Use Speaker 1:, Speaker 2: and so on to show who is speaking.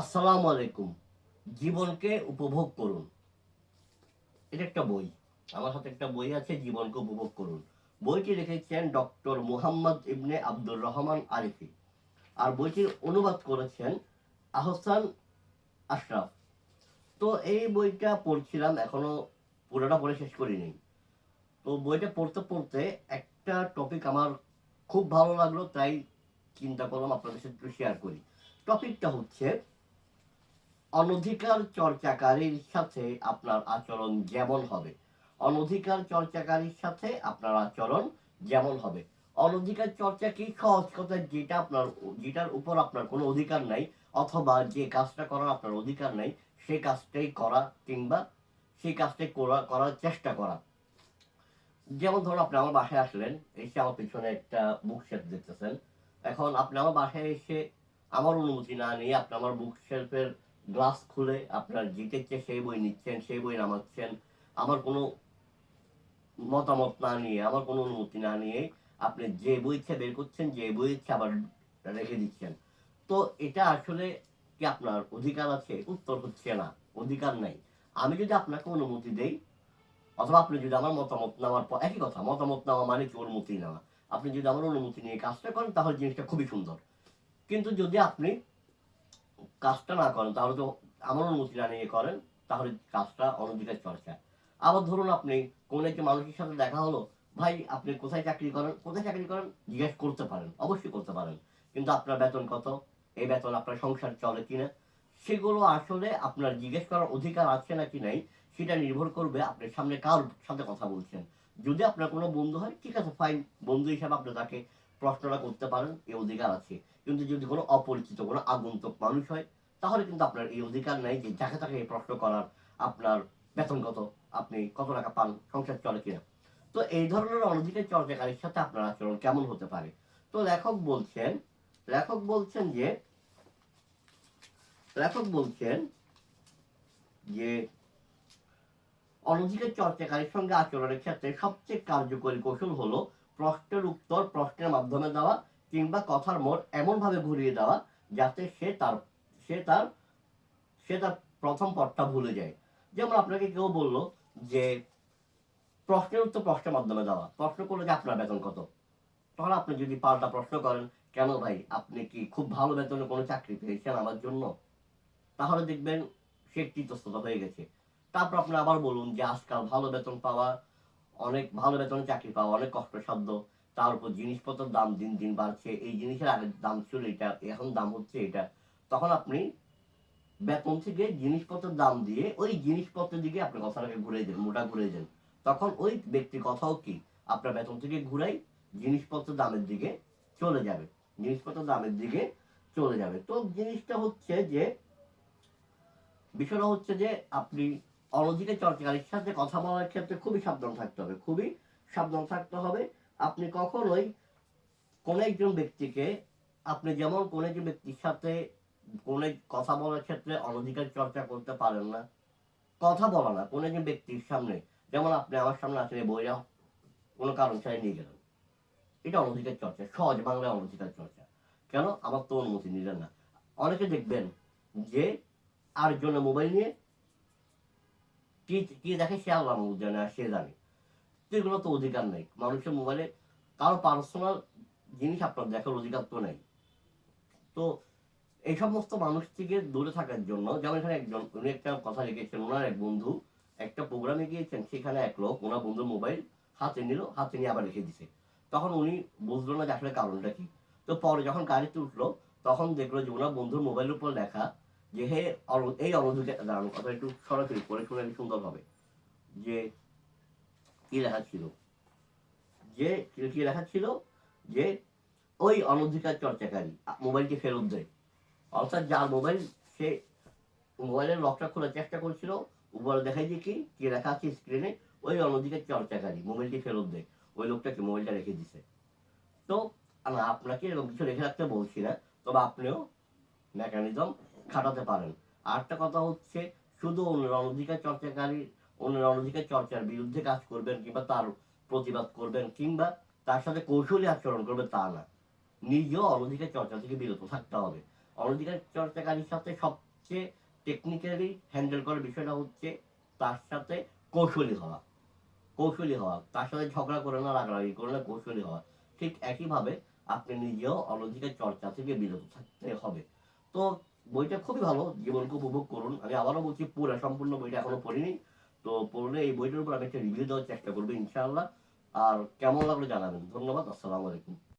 Speaker 1: আসসালামু আলাইকুম। জীবনকে উপভোগ করুন। এটা একটা বই। আমার হাতে একটা বই আছে, জীবনকে উপভোগ করুন। বইটি লিখেছেন ডক্টর মুহাম্মদ ইবনে আব্দুর রহমান আরিফি। আর বইটির অনুবাদ করেছেন আহসান আশরাফ। তো এই বইটা পড়ছিলাম, এখনও পুরোটা পড়ে শেষ করিনি। তো বইটা পড়তে পড়তে একটা টপিক আমার খুব ভালো লাগল, তাই চিন্তা করলাম আপনাদের সাথে একটু শেয়ার করি। টপিকটা হচ্ছে অনধিকার চর্চাকারীর সাথে আপনার আচরণ যেমন হবে। অনধিকার চর্চাকারীর সাথে আপনার আচরণ যেমন হবে। অনধিকার চর্চা কি? সহজ কথা, যেটা আপনার, যেটার উপর আপনার কোনো অধিকার নাই, অথবা যে কাজটা করার আপনার অধিকার নাই সেই কাজটাই করা কিংবা সেই কাজটাই করা, করার চেষ্টা করা। যেমন ধরুন, আপনি আমার বাসায় আসলেন, এসে আমার পিছনে একটা বুক শেলফ দেখতেছেন। এখন আপনি আমার বাসায় এসে আমার অনুমতি না নিয়ে আপনি আমার বুক শেলফের গ্লাস খুলে আপনার জিতেছে সেই বই নিচ্ছেন, সেই বই নামাচ্ছেন, আমার কোনো মতামত না নিয়ে, আমার কোনো অনুমতি না নিয়ে আপনি যে বই ইচ্ছা বের করছেন, যে বই ইচ্ছা আবার রেখে দিচ্ছেন। তো এটা আসলে কি আপনার অধিকার আছে? উত্তর হচ্ছে না, অধিকার নাই। আমি যদি আপনাকে অনুমতি দেই, অথবা আপনি যদি আমার মতামত নেওয়ার পর, একই কথা, মতামত নেওয়া মানে কি অনুমতি নেওয়া? আপনি যদি আমার অনুমতি নিয়ে কাজটা করেন, তাহলে জিনিসটা খুবই সুন্দর। কিন্তু যদি আপনি কাজটা না করেন, তাহলে তো আমার অনুমতি না নিয়ে করেন, তাহলে কাজটা অনধিকার চর্চা। আবার ধরুন আপনি কোন একটি মানুষের সাথে দেখা হলো, ভাই, আপনি কোথায় চাকরি করেন? কোথায় চাকরি করেন? জিজ্ঞেস করতে পারেন, অবশ্যই করতে পারেন। কিন্তু আপনার বেতন কত? এই বেতন আপনার সংসার চলে কিনা? সেগুলো আসলে আপনার জিজ্ঞেস করার অধিকার আছে নাকি নাই, সেটা নির্ভর করবে আপনার সামনে কার সাথে কথা বলছেন। যদি আপনার কোনো বন্ধু হয়, ঠিক আছে ফাইন বন্ধু হিসাবে আপনি তাকে প্রশ্নটা করতে পারেন, এই অধিকার আছে। কিন্তু যদি কোনো অপরিচিত, কোনো আগন্তুক মানুষ হয়, তাহলে কিন্তু আপনার এই অধিকার নাই যে যাকে তাকে এই প্রশ্ন করার আপনার বেতন কত আপনি কত টাকা পান, সংসার চলে কিনা। তো এই ধরনের অনধিকার চর্চাকারীর সাথে আপনার আচরণ কেমন হতে পারে? তো লেখক বলছেন লেখক বলছেন যে, লেখক বলছেন যে, অনধিকার চর্চাকারীর সঙ্গে আচরণের ক্ষেত্রে সবচেয়ে কার্যকরী কৌশল হলো প্রশ্নের উত্তর প্রশ্নের মাধ্যমে দেওয়া কিংবা কথার মোড় এমনভাবে ঘুরিয়ে দেওয়া যাতে সে তার সে তার সে তার প্রথম পথটা ভুলে যায়। যেমন আপনাকে কেউ বলল যে প্রশ্নের উত্তর প্রশ্নের মাধ্যমে দেওয়া। প্রশ্ন করল যে আপনার বেতন কত? তখন আপনি যদি পাল্টা প্রশ্ন করেন, কেন ভাই, আপনি কি খুব ভালো বেতনে কোনো চাকরি পেয়েছেন আমার জন্য? তাহলে দেখবেন সে কৃতস্ততা হয়ে গেছে। তারপর আপনি আবার বলুন যে, আজকাল ভালো বেতন পাওয়া অনেক ভালো বেতনে চাকরি পাওয়া, অনেক কষ্টসাধ্য তার উপর জিনিসপত্রের দাম দিন দিন বাড়ছে, এই জিনিসের আগের দাম ছিল এটা, এখন দাম হচ্ছে এটা। তখন আপনি বেতন থেকে জিনিসপত্রের দাম দিয়ে ওই জিনিসপত্রের দিকে আপনি কথাটাকে ঘুরে দেন, মোটা ঘুরে দেন। তখন ওই ব্যক্তির কথাও কি? আপনার বেতন থেকে ঘুরাই জিনিসপত্রের দামের দিকে চলে যাবে, জিনিসপত্রের দামের দিকে চলে যাবে। তো জিনিসটা হচ্ছে যে, বিষয়টা হচ্ছে যে আপনি অনধিকার চর্চাকারীর সাথে কথা বলার ক্ষেত্রে খুবই সাবধান থাকতে হবে, খুবই সাবধান থাকতে হবে। আপনি কখনোই কোনো একজন ব্যক্তিকে, আপনি যেমন কোনো একজন ব্যক্তির সাথে কোনো কথা বলার ক্ষেত্রে অনধিকার চর্চা করতে পারেন না, কথা বলা না, কোনো একজন ব্যক্তির সামনে। যেমন আপনি আমার সামনে এই বইটা কোনো কারণ ছাড়াই নিয়ে গেলেন। এটা অনধিকার চর্চা, সহজ বাংলায় অনধিকার চর্চা। কেন? আমার তো অনুমতি নিলেন না। অনেকে দেখবেন যে আরেকজনের মোবাইল নিয়ে কি দেখে সে আল্লাহ জানে আর সে জানে। এগুলো তো অধিকার নেই। মানুষের মোবাইলে কারও পার্সোনাল জিনিস আপনার দেখার অধিকার তো নেই। তো এই সমস্ত মানুষ থেকে দূরে থাকার জন্য, যেমন এখানে একজন, উনি একটা কথা লিখেছেন, ওনার এক বন্ধু একটা প্রোগ্রামে গিয়েছেন, সেখানে এক লোক, ওনার বন্ধুর মোবাইল হাতে নিল, হাতে নিয়ে আবার রেখে দিছে। তখন উনি বুঝলো না যে আসলে কারণটা কি। তো পরে যখন গাড়িতে উঠল, তখন দেখল যে ওনার বন্ধুর মোবাইলের উপর লেখা যে হে এই অনধিকার দাঁড়ানো কথা একটু সরাসরি করে শুনে সুন্দরভাবে যে কি লেখা ছিল? যে কি লেখা ছিল? যে ওই অনধিকার চর্চাকারী মোবাইলটি ফেরত দেয়। অর্থাৎ যার মোবাইল, সে মোবাইলের লকটা খোলার চেষ্টা করছিল উপরে দেখাই দিয়ে কি কি লেখা আছে স্ক্রিনে ওই অনধিকার চর্চাকারী মোবাইলটি ফেরত দেয়। ওই লোকটাকে মোবাইলটা রেখে দিছে। তো, না, আপনাকে এরকম কিছু রেখে রাখতে বলছি না, তবে আপনিও মেকানিজম খাটাতে পারেন। আরেকটা কথা হচ্ছে, শুধু অন্যের চর্চাকারী অন্যের চর্চার বিরুদ্ধে কাজ করবেন কিংবা তার প্রতিবাদ করবেন কিংবা তার সাথে কৌশলী আচরণ করবেন তা না। নিজেও অনধিকার চর্চা থেকে বিরত থাকতে হবে। অনধিকার চর্চাকারীর সাথে সবচেয়ে টেকনিক্যালি হ্যান্ডেল করার বিষয়টা হচ্ছে তার সাথে কৌশলী হওয়া। কৌশলী হওয়া। তার সাথে ঝগড়া করে না, রাগারাগি করে না, কৌশলী হওয়া। ঠিক একইভাবে আপনি নিজেও অনধিকার চর্চা থেকে বিরত থাকতে হবে। তো বইটা খুবই ভালো জীবনকে উপভোগ করুন। আমি আবারও বলছি, পুরো সম্পূর্ণ বইটা এখনও পড়িনি। তো পড়লে এই বইটার উপর আমি একটা রিভিউ দেওয়ার চেষ্টা করব, ইনশাআল্লাহ। আর কেমন লাগল জানাবেন। ধন্যবাদ, আসসালামু আলাইকুম।